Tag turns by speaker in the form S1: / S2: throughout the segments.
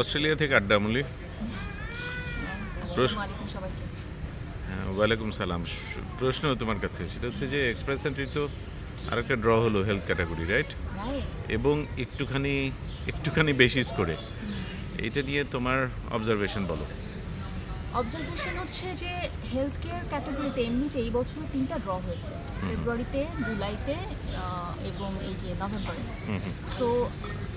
S1: Australia থেকে আড্ডামুলি
S2: আসসালামু
S1: হ্যাঁ, ওয়ালাইকুম সালাম। প্রশ্ন তোমার কাছে সেটা হচ্ছে যে এক্সপ্রেস এন্ট্রি তো আর একটা ড্র হলো হেলথ ক্যাটাগরি রাইট
S2: রাইট
S1: এবং একটুখানি একটুখানি বেশিস করে। এটা নিয়ে তোমার অবজারভেশন বলো।
S2: অবজারভেশন হচ্ছে যে হেলথ কেয়ার ক্যাটাগরিতে এমনিতে এই বছর তিনটা ড্র হয়েছে। ফেব্রুয়ারিতে জুলাইতে এবং এই যে নভেম্বরে সো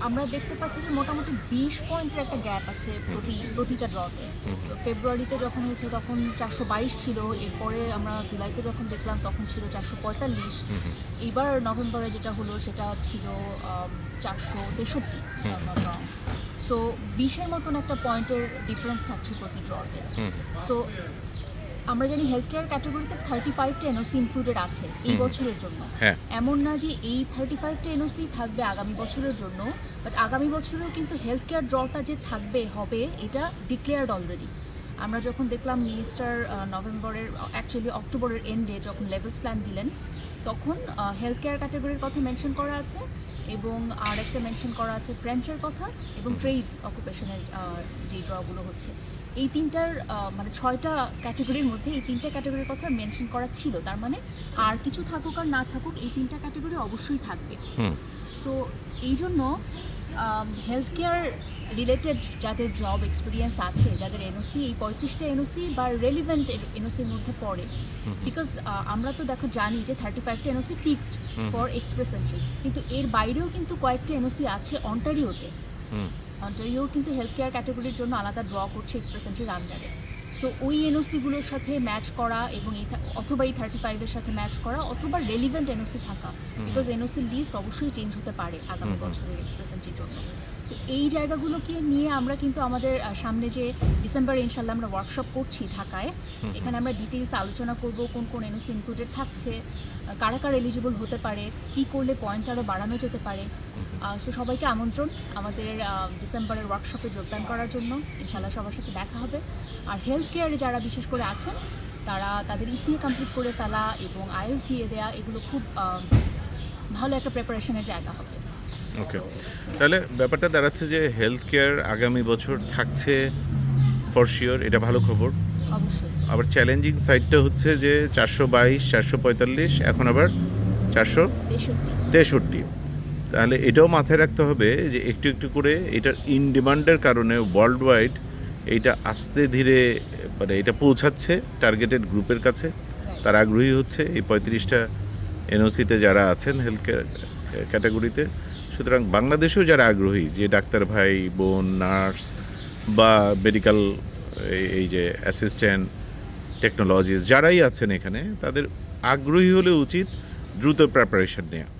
S2: আমরা দেখতে পাচ্ছি যে মোটামুটি বিশ পয়েন্টের একটা গ্যাপ আছে প্রতি প্রতিটা ড্রতে সো ফেব্রুয়ারিতে যখন হয়েছে তখন চারশো বাইশ ছিল এরপরে আমরা জুলাইতে যখন দেখলাম তখন ছিল চারশো পঁয়তাল্লিশ। এইবার নভেম্বরে যেটা হলো সেটা ছিল চারশো তেষট্টি। সো বিশের মতন একটা পয়েন্টের ডিফারেন্স থাকছে প্রতি ড্রতে সো আমরা জানি হেলথ কেয়ার ক্যাটাগরিতে থার্টি ফাইভটা এনওসি ইনক্লুডেড আছে এই বছরের জন্য।
S1: হ্যাঁ।
S2: এমন না যে এই থার্টি ফাইভটা এনওসি থাকবে আগামী বছরের জন্য বাট আগামী বছরেও কিন্তু হেলথ কেয়ার ড্রটা যে থাকবে হবে এটা ডিক্লেয়ার্ড অলরেডি আমরা যখন দেখলাম মিনিস্টার নভেম্বরের অ্যাকচুয়ালি অক্টোবরের এন্ডে যখন লেভেলস প্ল্যান দিলেন, তখন হেলথ কেয়ার ক্যাটাগরির কথা মেনশন করা আছে এবং আর একটা মেনশন করা আছে ফ্রেঞ্চের কথা এবং ট্রেডস অকুপেশনের যে ড্রগুলো হচ্ছে। এই তিনটার মানে ছয়টা ক্যাটাগরির মধ্যে এই তিনটা ক্যাটাগরির কথা মেনশন করা ছিল। তার মানে আর কিছু থাকুক আর না থাকুক এই তিনটা ক্যাটাগরি অবশ্যই থাকবে। সো এই জন্য হেলথ কেয়ার রিলেটেড যাদের জব এক্সপিরিয়েন্স আছে যাদের এনওসি এই পঁয়ত্রিশটা এনওসি বা রেলিভেন্ট এনওসির মধ্যে পড়ে। বিকজ আমরা তো দেখো জানি যে thirty ফাইভটা NOC fixed for express entry কিন্তু এর বাইরেও কিন্তু কয়েকটা এনওসি আছে অন্টারিওতে। অন্টারিও কিন্তু হেলথ কেয়ার ক্যাটাগরির জন্য আলাদা ড্র করছে এক্সপ্রেস এন্ট্রির আন্ডারে সো ওই এনওসিগুলোর সাথে ম্যাচ করা এবং এই অথবা এই থার্টি ফাইভের সাথে ম্যাচ করা অথবা রেলিভেন্ট এনওসি থাকা। বিকজ এনওসি লিস্ট অবশ্যই চেঞ্জ হতে পারে আগামী। বছরের এক্সপ্রেস এন্ট্রির জন্য। এই জায়গাগুলোকে নিয়ে আমরা কিন্তু আমাদের সামনে যে ডিসেম্বর ইনশাল্লাহ আমরা ওয়ার্কশপ করছি ঢাকায় এখানে আমরা ডিটেলস আলোচনা করব কোন কোন এনওসি ইনক্লুডেড থাকছে কারা কারা এলিজিবল হতে পারে কি করলে পয়েন্ট আরও বাড়ানো যেতে পারে। সো সবাইকে আমন্ত্রণ আমাদের ডিসেম্বরের ওয়ার্কশপে যোগদান করার জন্য। ইনশাল্লাহ সবার সাথে দেখা হবে। আর হেলথ কেয়ারে যারা বিশেষ করে আছেন তারা তাদের ইসিএ কমপ্লিট করে ফেলা এবং আইএলস দিয়ে দেয়া এগুলো খুব ভালো একটা প্রিপারেশনের জায়গা হবে।
S1: ওকে তাহলে ব্যাপারটা দাঁড়াচ্ছে যে হেলথ কেয়ার আগামী বছর থাকছে ফর শিওর এটা ভালো খবর। আবার চ্যালেঞ্জিং সাইডটা হচ্ছে যে চারশো বাইশ চারশো পঁয়তাল্লিশ এখন আবার চারশো
S2: তেষট্টি।
S1: তেষট্টি। তাহলে এটাও মাথায় রাখতে হবে যে একটু একটু করে এটার ইন ডিমান্ডের কারণে ওয়ার্ল্ড ওয়াইড এইটা আস্তে ধীরে মানে এটা পৌঁছাচ্ছে টার্গেটেড গ্রুপের কাছে। তারা আগ্রহী হচ্ছে এই পঁয়ত্রিশটা এনওসিতে যারা আছেন হেলথ কেয়ার ক্যাটাগরিতে সুতরাং বাংলাদেশেও যারা আগ্রহী, যে ডাক্তার ভাই, বোন, নার্স বা মেডিকেল, এই যে অ্যাসিস্ট্যান্ট, টেকনোলজিস্ট, যারাই আছেন এখানে, তাদের আগ্রহী হলে উচিত দ্রুত প্রিপারেশন নেওয়া